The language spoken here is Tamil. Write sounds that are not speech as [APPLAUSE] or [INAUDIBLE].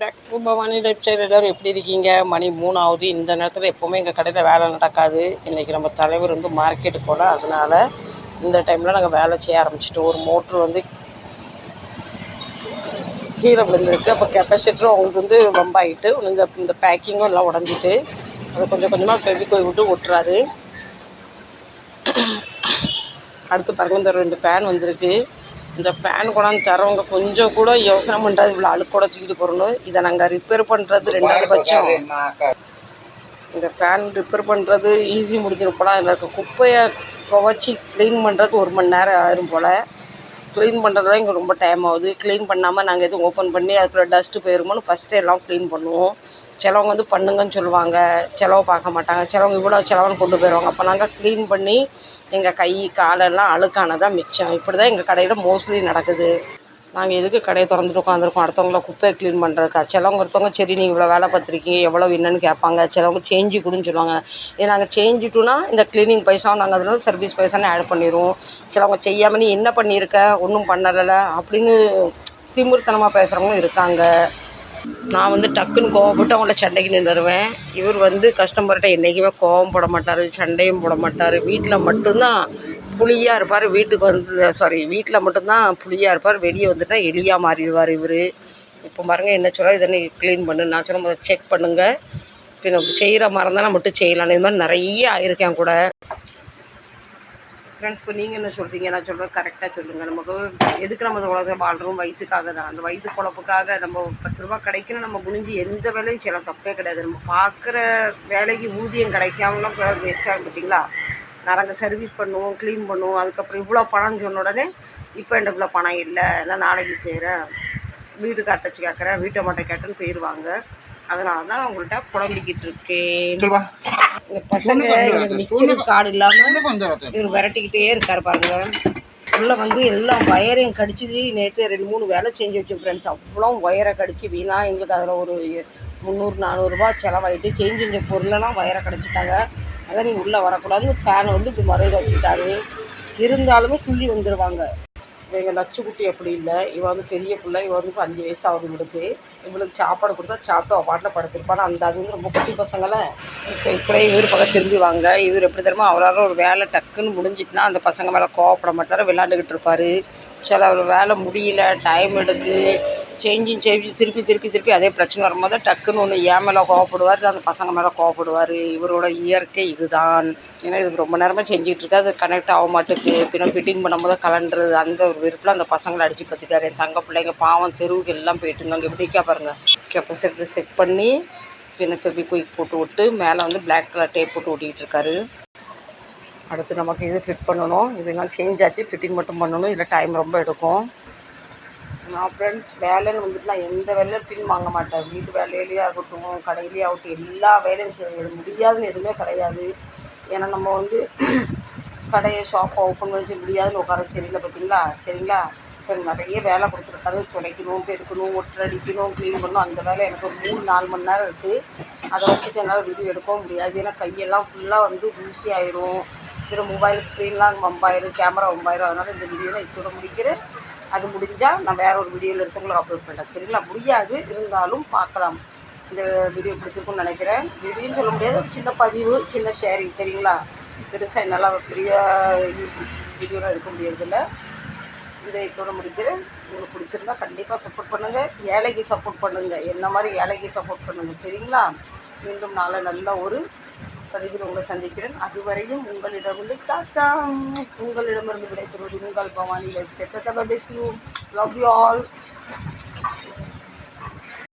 டாக்டர் பவானி லைஃப் ஸ்டைல் எல்லோரும் எப்படி இருக்கீங்க? மணி மூணாவது. இந்த நேரத்தில் எப்போவுமே எங்கள் கடையில் வேலை நடக்காது. இன்றைக்கி நம்ம தலைவர் வந்து மார்க்கெட்டு போல். அதனால் இந்த டைமில் நாங்கள் வேலை செய்ய ஆரம்பிச்சிட்டோம். ஒரு மோட்ரு வந்து கீழே விழுந்துருக்கு. அப்போ கெப்பாசிட்டரும் அவங்களுக்கு வந்து வம்பாயிட்டு இந்த இந்த பேக்கிங்கும் எல்லாம் உடஞ்சிட்டு அதை கொஞ்சம் கொஞ்சமாக ஃபெவிகோய் விட்டு ஒட்டுறாரு அடுத்து பாருங்க இந்த ரெண்டு ஃபேன் வந்திருக்கு. இந்த ஃபேன் கொண்டாந்து தரவங்க கொஞ்சம் கூட யோசனை பண்ணுறது இவ்வளோ அழுக்கோட தூக்கிட்டு போகணும் இதை நாங்கள் ரிப்பேர் பண்ணுறது ரெண்டாவது பட்சம். இந்த ஃபேன் ரிப்பேர் பண்ணுறது ஈஸி முடிஞ்சிடும் போல. அதில் இருக்க குப்பையை துவைச்சி க்ளீன் பண்ணுறதுக்கு ஒரு மணி நேரம் ஆயிரும் போல். க்ளீன் பண்ணுறது தான் இங்கே ரொம்ப டைம் ஆகுது. க்ளீன் பண்ணாமல் நாங்கள் எதுவும் ஓப்பன் பண்ணி அதுக்குள்ளே டஸ்ட்டு போயிருமோன்னு ஃபஸ்ட்டு எல்லாம் க்ளீன் பண்ணுவோம். சிலவங்க வந்து பண்ணுங்கன்னு சொல்லுவாங்க. செலவு பார்க்க மாட்டாங்க. சிலவங்க இவ்வளோ செலவுன்னு கொண்டு போயிடுவாங்க அப்போ நாங்கள் க்ளீன் பண்ணி எங்கள் கை காலெல்லாம் அழுக்கானதான் மிச்சம். இப்படி தான் எங்கள் கடையில் மோஸ்ட்லி நடக்குது. நாங்கள் எதுக்கு கடையை திறந்துட்டு உட்காந்துருக்கோம்? அடுத்தவங்கள குப்பையை க்ளீன் பண்ணுறதுக்கா சிலவங்க ஒருத்தவங்க சரி நீங்கள் இவ்வளோ வேலை பார்த்துருக்கீங்க எவ்வளோ என்னன்னு கேட்பாங்க. சிலவங்க சேஞ்சு கொடுன்னு சொல்லுவாங்க. ஏன் நாங்கள் சேஞ்சிட்டோன்னா இந்த க்ளீனிங் பைசாவும் நாங்கள் அதில் சர்வீஸ் பைசான்னு ஆட் பண்ணிடுவோம். சிலவங்க செய்யாமல் நீ என்ன பண்ணியிருக்க ஒன்றும் பண்ணலை அப்படின்னு திமிர்த்தனமாக பேசுகிறவங்களும் இருக்காங்க. நான் வந்து டக்குன்னு கோவப்பட்டு அவங்கள சண்டைக்கு நின்றுருவேன். இவர் வந்து கஸ்டமர்கிட்ட என்றைக்குமே கோவம் போட மாட்டார் சண்டையும் போட மாட்டார். வீட்டில் மட்டும்தான் புளியாக இருப்பார் வீட்டுக்கு வந்து சாரி வீட்டில் மட்டும்தான் புளியாக இருப்பார் வெளியே வந்துட்டால் எலியாக மாறிடுவார் இவர். இப்போ பாருங்க என்ன சொல்கிறா இதை நீ க்ளீன் பண்ணு நான் சொன்ன முதல்ல செக் பண்ணுங்கள் பின்ன செய்கிற மறந்தால் மட்டும் செய்யலாம் இது மாதிரி நிறைய ஆயிருக்கேன் கூட. ஃப்ரெண்ட்ஸ் இப்போ நீங்கள் என்ன சொல்கிறீங்க நான் சொல்கிறது கரெக்டாக சொல்லுங்கள் நமக்கு எதுக்கு நம்ம இந்த உலகத்தில் வாழ்கிறோம் வயிற்றுக்காக தான். அந்த வயிற்று பொழப்புக்காக நம்ம பத்து ரூபா கிடைக்கணும் நம்ம குனிஞ்சு எந்த வேலையும் செய்யலாம். தப்பே கிடையாது. நம்ம பார்க்குற வேலைக்கு ஊதியம் கிடைக்காமலாம் வேஸ்ட்டாக பார்த்தீங்களா நாங்கள் சர்வீஸ் பண்ணுவோம் க்ளீன் பண்ணுவோம். அதுக்கப்புறம் இவ்வளோ பணம் சொன்ன உடனே இப்போ என்கிட்ட இவ்வளோ பணம் இல்லை. இல்லை நாளைக்கு செய்கிறேன் வீடு காட்டச்சு கேட்குறேன் வீட்டை மட்டும் கேட்டேன்னு போயிடுவாங்க அதனால தான் உங்கள்கிட்ட புலம்பிக்கிட்டு இருக்கேன். இந்த பசங்க நிற்கிற காடு இல்லாமல் இவர் விரட்டிக்கிட்டே இருக்கார் பாருங்க. உள்ள வந்து எல்லாம் வயரையும் கடிச்சிது. நேற்று ரெண்டு மூணு வேலை செஞ்சு வச்சோம் ஃப்ரெண்ட்ஸ் அவ்வளோ ஒயரை கடிச்சு வீணா. எங்களுக்கு அதில் ஒரு முந்நூறு நானூறுரூபா செலவாயிட்டு சேஞ்ச் செஞ்ச பொருளெல்லாம் வயரை கடிச்சிட்டாங்க. அதான் நீ உள்ளே வரக்கூடாதுன்னு ஃபேனை வந்து இப்படி மறைய வச்சுட்டாரு இருந்தாலுமே துள்ளி வந்துடுவாங்க எங்கள் நச்சுக்குட்டி அப்படி இல்லை. இவன் வந்து பெரிய பிள்ளை. இவன் வந்து இப்போ அஞ்சு வயசு ஆகுது இவளுக்கு. இவளுக்கு சாப்பாடு கொடுத்தா சாப்பிட்டு அவள் பாட்டில் படுத்திருப்பாள் அந்த அது வந்து ரொம்ப குட்டி பசங்களை. இப்போ இப்படியே இவர் பக்கம் திரும்பிவாங்க இவர் எப்படி தெரியுமா? அவரால் ஒரு வேலை டக்குன்னு முடிஞ்சிட்டுனா அந்த பசங்க மேலே கோவப்பட மாட்டார். விளாண்டுக்கிட்டு இருப்பார். சில அவர் வேலை முடியல. டைம் எடுத்து சேஞ்சிங் சேஞ்சு திருப்பி திருப்பி திருப்பி அதே பிரச்சனை வரும்போது டக்குன்னு ஒன்று என் மேலே கோவப்படுவார் அந்த பசங்க மேலே கோவப்படுவார். இவரோட இயற்கை இதுதான். ஏன்னா இது ரொம்ப நேரமாக செஞ்சுக்கிட்டு இருக்கு. அது கனெக்ட் ஆக மாட்டேங்குது. பின்ன ஃபிட்டிங் பண்ணும்போது கலண்டுறது அந்த ஒரு விருப்பில் அந்த பசங்களை அடித்து பற்றிட்டார் என் தங்க பிள்ளைங்க பாவம் தெருவுக்கு எல்லாம் போயிட்டு இருந்தாங்க. எப்படிக்கா பாருங்கள் கெப்பாசிட்டர் செட் பண்ணி பின்ன ஃபெபி குயிக் போட்டு விட்டு மேலே வந்து பிளாக் கலர் டேப் போட்டு ஓட்டிகிட்டு இருக்காரு. அடுத்து நமக்கு இது ஃபிட் பண்ணணும். இதுனால சேஞ்ச் ஆச்சு. ஃபிட்டிங் மட்டும் பண்ணணும். இதில் டைம் ரொம்ப எடுக்கும். நான் ஃப்ரெண்ட்ஸ் வேலைன்னு வந்துட்டு நான் எந்த வேலையும் பின் வாங்க மாட்டேன். வீட்டு வேலையிலேயே ஆகட்டும் கடையிலேயே ஆகட்டும் எல்லா வேலையும் செய்ய முடியாதுன்னு எதுவுமே கிடையாது. ஏன்னா நம்ம வந்து [CLEARS THROAT] கடையை ஷாப்பை ஓப்பன் பண்ணி செய்ய முடியாதுன்னு உட்கார சரியில்லை பார்த்தீங்களா? சரிங்களா? இப்போ நிறைய வேலை கொடுத்துருக்காரு. துடைக்கணும் பெருக்கணும் ஒட்டர் அடிக்கணும் க்ளீன் பண்ணணும். அந்த வேலை எனக்கு ஒரு மூணு நாலு மணி நேரம் இருக்குது அதை வச்சுட்டு என்னால் வீடியோ எடுக்கவும் முடியாது. ஏன்னா கையெல்லாம் ஃபுல்லாக வந்து ஊசி ஆயிரும். திரு மொபைல் ஸ்க்ரீன்லாம் வம்பாயிரும் கேமரா வம்பாயிரும். அதனால் இந்த வீடியோவில் இதோட முடிக்கிறேன். அது முடிஞ்சால் நான் வேற ஒரு வீடியோவில் எடுத்து உங்களுக்கு அப்லோட் பண்ணுறேன் சரிங்களா? முடியாது. இருந்தாலும் பார்க்கலாம். இந்த வீடியோ பிடிச்சிருக்குன்னு நினைக்கிறேன். வீடியோன்னு சொல்ல முடியாது. ஒரு சின்ன பதிவு சின்ன ஷேரிங் சரிங்களா? பெருசாக என்னால் பெரிய வீடியோலாம் எடுக்க முடியறதில்ல. இதை இதோட முடிக்கிறேன். உங்களுக்கு பிடிச்சிருந்தா கண்டிப்பாக சப்போர்ட் பண்ணுங்கள் ஏழைக்கு சப்போர்ட் பண்ணுங்கள் என்ன மாதிரி ஏழைக்கு சப்போர்ட் பண்ணுங்கள் சரிங்களா? மீண்டும் நாளை நல்ல ஒரு பதிவில் உங்களை சந்திக்கிறேன். அதுவரையும் உங்களிடமிருந்து டாட்டா உங்களிடமிருந்து விடைபெறுவது உங்கள் Bhavani life love you all